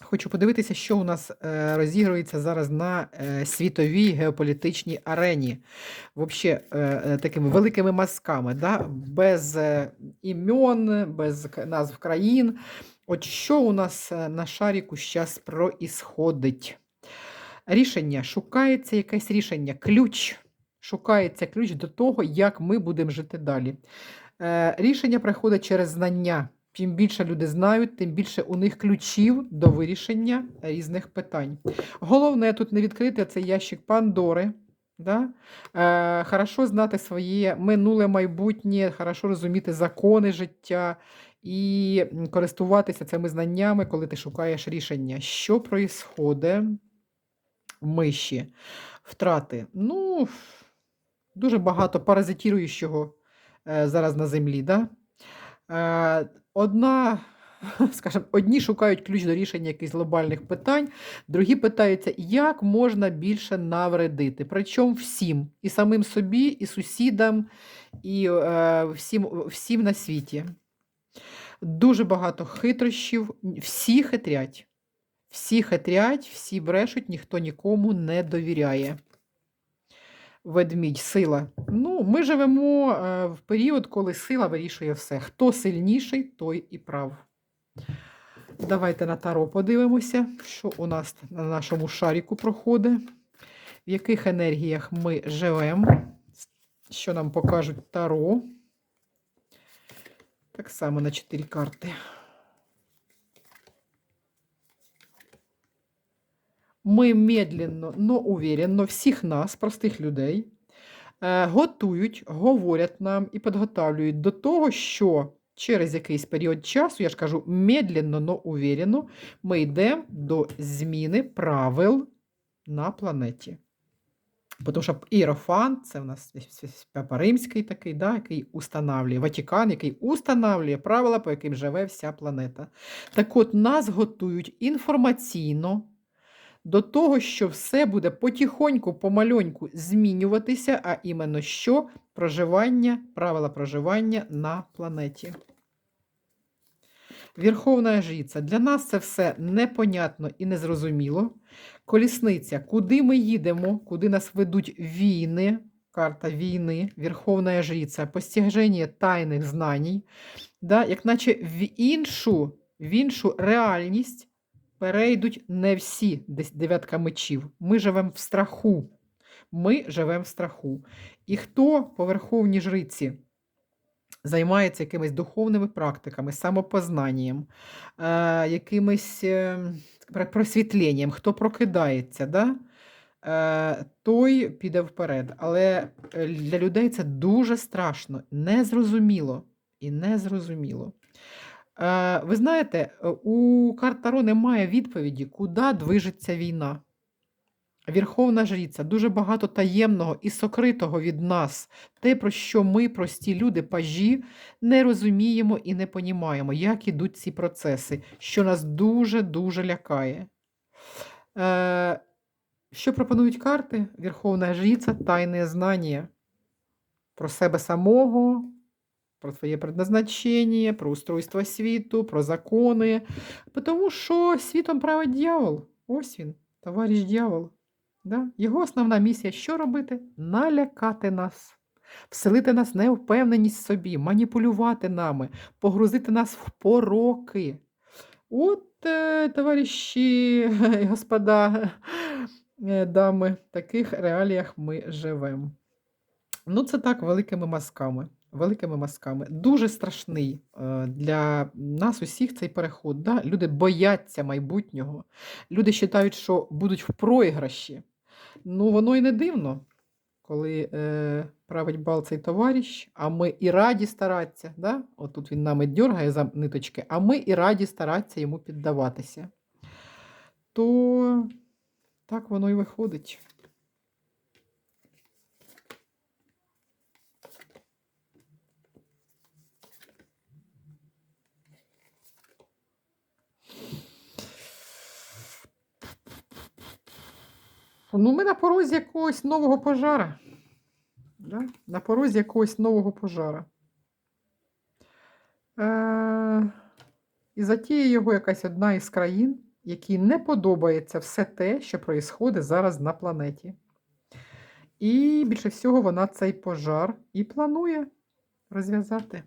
Хочу подивитися, що у нас е, розігрується зараз на е, світовій геополітичній арені. Взагалі, такими великими мазками, да? без е, імен, без назв країн. От що у нас е, на шаріку зараз проісходить? Рішення шукається якесь рішення, ключ. Шукається ключ до того, як ми будемо жити далі. Е, рішення приходить через знання. Чим більше люди знають, тим більше у них ключів до вирішення різних питань. Головне тут не відкрити цей ящик Пандори. Да? Е, хорошо знати своє минуле майбутнє, хорошо розуміти закони життя і користуватися цими знаннями, коли ти шукаєш рішення. Що проїсходить миші? Втрати. Ну, дуже багато паразитіруючого е, зараз на землі. Да? Е, одна, скажімо, одні шукають ключ до рішення якихось глобальних питань, другі питаються, як можна більше навредити. Причому всім, і самим собі, і сусідам, і е, всім, всім на світі. Дуже багато хитрощів, всі хитрять. Всі хитрять, всі брешуть, ніхто нікому не довіряє. Ведмідь, сила. Ну, ми живемо е, в період, коли сила вирішує все. Хто сильніший, той і прав. Давайте на таро подивимося, що у нас на нашому шаріку проходить, в яких енергіях ми живемо, що нам покажуть таро. Так само на 4 карти. Ми медленно, но уверенно всіх нас, простих людей, е, готують, говорять нам і підготовлюють до того, що через якийсь період часу, я ж кажу, медленно, но уверенно, ми йдемо до зміни правил на планеті. Тому що Іерофант, це в нас Папа Римський такий, да, який устанавлює, Ватикан, який устанавлює правила, по яким живе вся планета. Так от нас готують інформаційно до того, що все буде потихоньку, помальоньку змінюватися, а іменно що? Проживання, правила проживання на планеті. Верховна жриця. Для нас це все непонятно і незрозуміло. Колісниця, куди ми їдемо, куди нас ведуть війни, карта війни, Верховна жриця, постіження тайних знань, да, як наче в іншу, в іншу реальність перейдуть не всі дев'ятка мечів. Ми живемо в страху. Ми живемо в страху. І хто по верховній жриці займається якимись духовними практиками, самопознанням, е, якимось е, просвітленням, хто прокидається, да? е, той піде вперед. Але для людей це дуже страшно, незрозуміло і незрозуміло. Е, ви знаєте, е, у карт Таро немає відповіді, куди движеться війна. Верховна жриця, дуже багато таємного і сокритого від нас, те, про що ми, прості люди, пажі, не розуміємо і не понімаємо, як ідуть ці процеси, що нас дуже-дуже лякає. Е, що пропонують карти? Верховна жриця, тайне знання про себе самого, про своє предназначення, про устройство світу, про закони. Тому що світом править дьявол. Ось він, товариш дьявол. Да? Його основна місія що робити? Налякати нас, вселити нас невпевненість в собі, маніпулювати нами, погрузити нас в пороки. От, е, товариші господа, е, дами, в таких реаліях ми живемо. Ну, це так, великими мазками. Великими мазками. Дуже страшний е, для нас усіх цей переход. Да? Люди бояться майбутнього. Люди вважають, що будуть в проіграші. Ну, воно і не дивно, коли е, править бал цей товариш, а ми і раді старатися. Да? Отут він нами дьоргає за ниточки, а ми і раді старатися йому піддаватися. То так воно і виходить. Ну, ми на порозі якогось нового пожара. Да? На порозі якогось нового пожара. Е- і затіє його якась одна із країн, якій не подобається все те, що проїсходить зараз на планеті. І більше всього вона цей пожар і планує розв'язати.